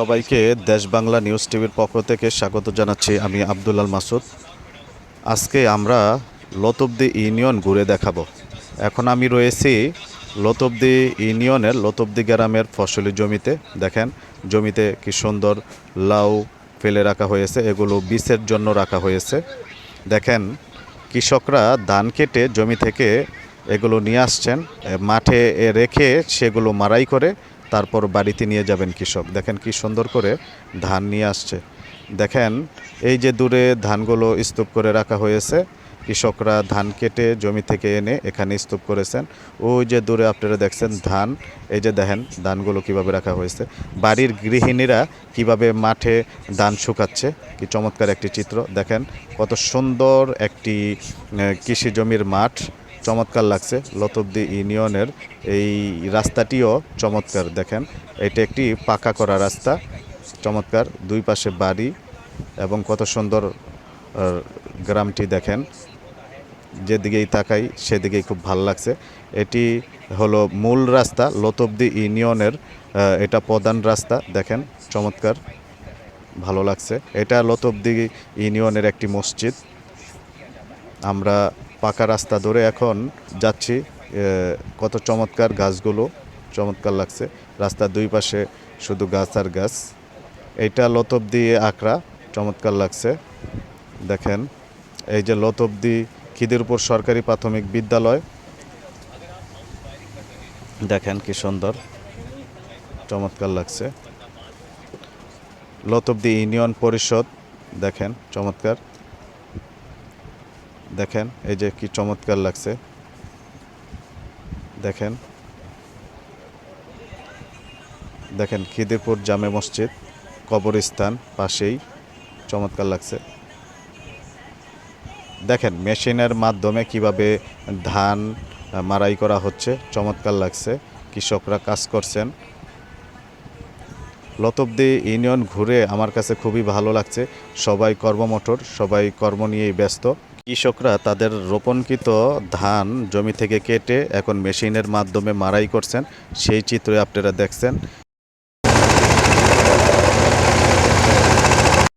সবাইকে দেশ বাংলা নিউজ টিভির পক্ষ থেকে স্বাগত জানাচ্ছি আমি আব্দুল্লাল মাসুদ। আজকে আমরা লতবদি ইউনিয়ন ঘুরে দেখাবো। এখন আমি রয়েছি লতবদি ইউনিয়নের লতবদি গ্রামের ফসলি জমিতে। দেখেন, জমিতে কি সুন্দর লাউ ফেলে রাখা হয়েছে, এগুলো বীজের জন্য রাখা হয়েছে। দেখেন, কৃষকরা ধান কেটে জমি থেকে এগুলো নিয়ে আসছেন মাঠে রেখে সেগুলো মারাই করে তারপর বাড়িতে নিয়ে যাবেন কৃষক। দেখেন কি সুন্দর করে ধান নিয়ে আসছে। দেখেন, এই যে দূরে ধানগুলো স্তূপ করে রাখা হয়েছে, কৃষকরা ধান কেটে জমি থেকে এনে এখানে স্তূপ করেছেন। ওই যে দূরে আপনারা দেখছেন ধান, এই যে দেখেন ধানগুলো কীভাবে রাখা হয়েছে। বাড়ির গৃহিণীরা কীভাবে মাঠে ধান শুকাচ্ছে, কি চমৎকার একটি চিত্র। দেখেন, কত সুন্দর একটি কৃষি জমির মাঠ। চমৎকার লাগছে। লতবদি ইউনিয়নের এই রাস্তাটিও চমৎকার, দেখেন। এটা একটি পাকা করা রাস্তা, চমৎকার। দুই পাশে বাড়ি এবং কত সুন্দর গ্রামটি দেখেন। যেদিকেই তাকাই সেদিকেই খুব ভালো লাগছে। এটি হলো মূল রাস্তা লতবদি ইউনিয়নের এটা প্রধান রাস্তা, দেখেন, চমৎকার। ভালো লাগছে। এটা লতবদি ইউনিয়নের একটি মসজিদ। আমরা পাকা রাস্তা ধরে এখন যাচ্ছি কত চমৎকার গাছগুলো, চমৎকার লাগছে। রাস্তার দুই পাশে শুধু গাছ আর গাছ। এইটা লতবদি আঁকড়া চমৎকার লাগছে। দেখেন, এই যে লতবদি খিদিরপুর সরকারি প্রাথমিক বিদ্যালয়। দেখেন কি সুন্দর, চমৎকার লাগছে। লতবদি ইউনিয়ন পরিষদ, দেখেন, চমৎকার। দেখেন, এই যে কি চমৎকার লাগছে। দেখেন। দেখেন, খিদিরপুর জামে মসজিদ, কবরস্থান পাশেই চমৎকার লাগছে। দেখেন, মেশিনের মাধ্যমে কীভাবে ধান মারাই করা হচ্ছে, চমৎকার লাগছে। কৃষকরা কাজ করছেন। লতবদি ইউনিয়ন ঘুরে আমার কাছে খুবই ভালো লাগছে। সবাই কর্মমঠর, সবাই কর্ম নিয়েই ব্যস্ত। কৃষকরা তাদের রোপণকৃত ধান জমি থেকে কেটে এখন মেশিনের মাধ্যমে মারাই করছেন। সেই চিত্রে আপনারা দেখছেন।